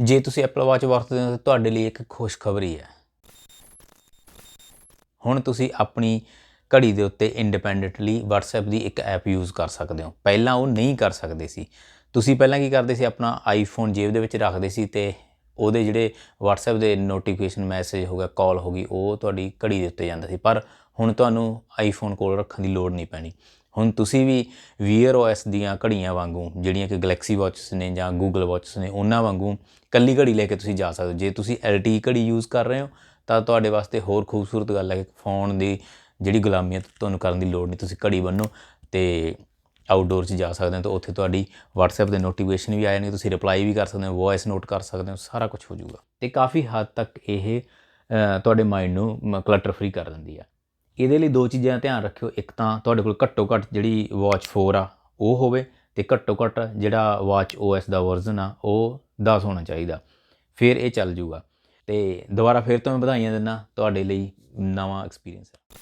ਜੇ ਤੁਸੀਂ Apple watch ਵਰਤਦੇ ਹੋ ਤਾਂ ਤੁਹਾਡੇ ਲਈ ਇੱਕ ਖੁਸ਼ਖਬਰੀ ਹੈ। ਹੁਣ ਤੁਸੀਂ ਆਪਣੀ ਘੜੀ ਦੇ ਉੱਤੇ ਇੰਡੀਪੈਂਡੈਂਟਲੀ WhatsApp ਦੀ ਇੱਕ ਐਪ ਯੂਜ਼ ਕਰ ਸਕਦੇ ਹੋ। ਪਹਿਲਾਂ ਉਹ ਨਹੀਂ ਕਰ ਸਕਦੇ ਸੀ। ਤੁਸੀਂ ਪਹਿਲਾਂ ਕੀ ਕਰਦੇ ਸੀ? ਆਪਣਾ ਆਈਫੋਨ ਜੇਬ ਦੇ ਵਿੱਚ ਰੱਖਦੇ ਸੀ ਤੇ ਉਹਦੇ ਜਿਹੜੇ WhatsApp ਦੇ ਨੋਟੀਫਿਕੇਸ਼ਨ ਮੈਸੇਜ ਹੋ ਗਿਆ ਕਾਲ ਹੋ ਗਈ, ਉਹ ਤੁਹਾਡੀ ਘੜੀ ਦੇ ਉੱਤੇ ਜਾਂਦਾ ਸੀ। ਪਰ ਹੁਣ ਤੁਹਾਨੂੰ ਆਈਫੋਨ ਕੋਲ ਰੱਖਣ ਦੀ ਲੋੜ ਨਹੀਂ ਪੈਣੀ। ਹੁਣ ਤੁਸੀਂ ਵੀ Wear OS ਦੀਆਂ ਘੜੀਆਂ ਵਾਂਗੂ, ਜਿਹੜੀਆਂ ਕਿ Galaxy Watches ਨੇ ਜਾਂ Google Watches ਨੇ, ਉਹਨਾਂ ਵਾਂਗੂ ਕੱਲੀ ਘੜੀ ਲੈ ਕੇ ਤੁਸੀਂ ਜਾ ਸਕਦੇ ਹੋ। ਜੇ ਤੁਸੀਂ LTE ਘੜੀ ਯੂਜ਼ ਕਰ ਰਹੇ ਹੋ, ਤਾਂ ਤੁਹਾਡੇ ਵਾਸਤੇ ਹੋਰ ਖੂਬਸੂਰਤ ਗੱਲ ਹੈ ਕਿ ਫੋਨ ਦੀ ਜਿਹੜੀ ਗੁਲਾਮੀਅਤ ਤੁਹਾਨੂੰ ਕਰਨ ਦੀ ਲੋੜ ਨਹੀਂ, ਤੁਸੀਂ ਘੜੀ ਬੰਨੋ ਤੇ ਆਊਟਡੋਰ 'ਚ ਜਾ ਸਕਦੇ ਹੋ ਤਾਂ ਉੱਥੇ ਤੁਹਾਡੀ WhatsApp ਦੇ ਨੋਟੀਫਿਕੇਸ਼ਨ ਵੀ ਆ ਜਾਣਗੇ, ਤੁਸੀਂ ਰਿਪਲਾਈ ਵੀ ਕਰ ਸਕਦੇ ਹੋ ਵੌਇਸ ਨੋਟ ਕਰ ਸਕਦੇ ਹੋ, ਸਾਰਾ ਕੁਝ ਹੋ ਜਾਊਗਾ। ਤੇ ਕਾਫੀ ਹੱਦ ਤੱਕ ਇਹ ਤੁਹਾਡੇ ਮਾਈਂਡ ਨੂੰ ਕਲਟਰ ਫ੍ਰੀ ਕਰ ਦਿੰਦੀ ਆ। ਇਹਦੇ ਲਈ ਦੋ ਚੀਜ਼ਾਂ ਦਾ ਧਿਆਨ ਰੱਖਿਓ, ਇੱਕ ਤਾਂ ਤੁਹਾਡੇ ਕੋਲ ਘੱਟੋ ਘੱਟ ਜਿਹੜੀ ਵਾਚ 4 ਆ, ਉਹ ਹੋਵੇ ਤੇ ਘੱਟੋ ਘੱਟ ਜਿਹੜਾ ਵਾਚ OS ਦਾ ਵਰਜ਼ਨ ਆ, ਉਹ 10 ਹੋਣਾ ਚਾਹੀਦਾ। ਫਿਰ ਇਹ ਚੱਲ ਜੂਗਾ ਤੇ ਦੁਬਾਰਾ ਫਿਰ ਤੋਂ ਮੈਂ ਵਧਾਈਆਂ ਦਿੰਦਾ ਤੁਹਾਡੇ ਲਈ ਨਵਾਂ ਐਕਸਪੀਰੀਅੰਸ ਹੈ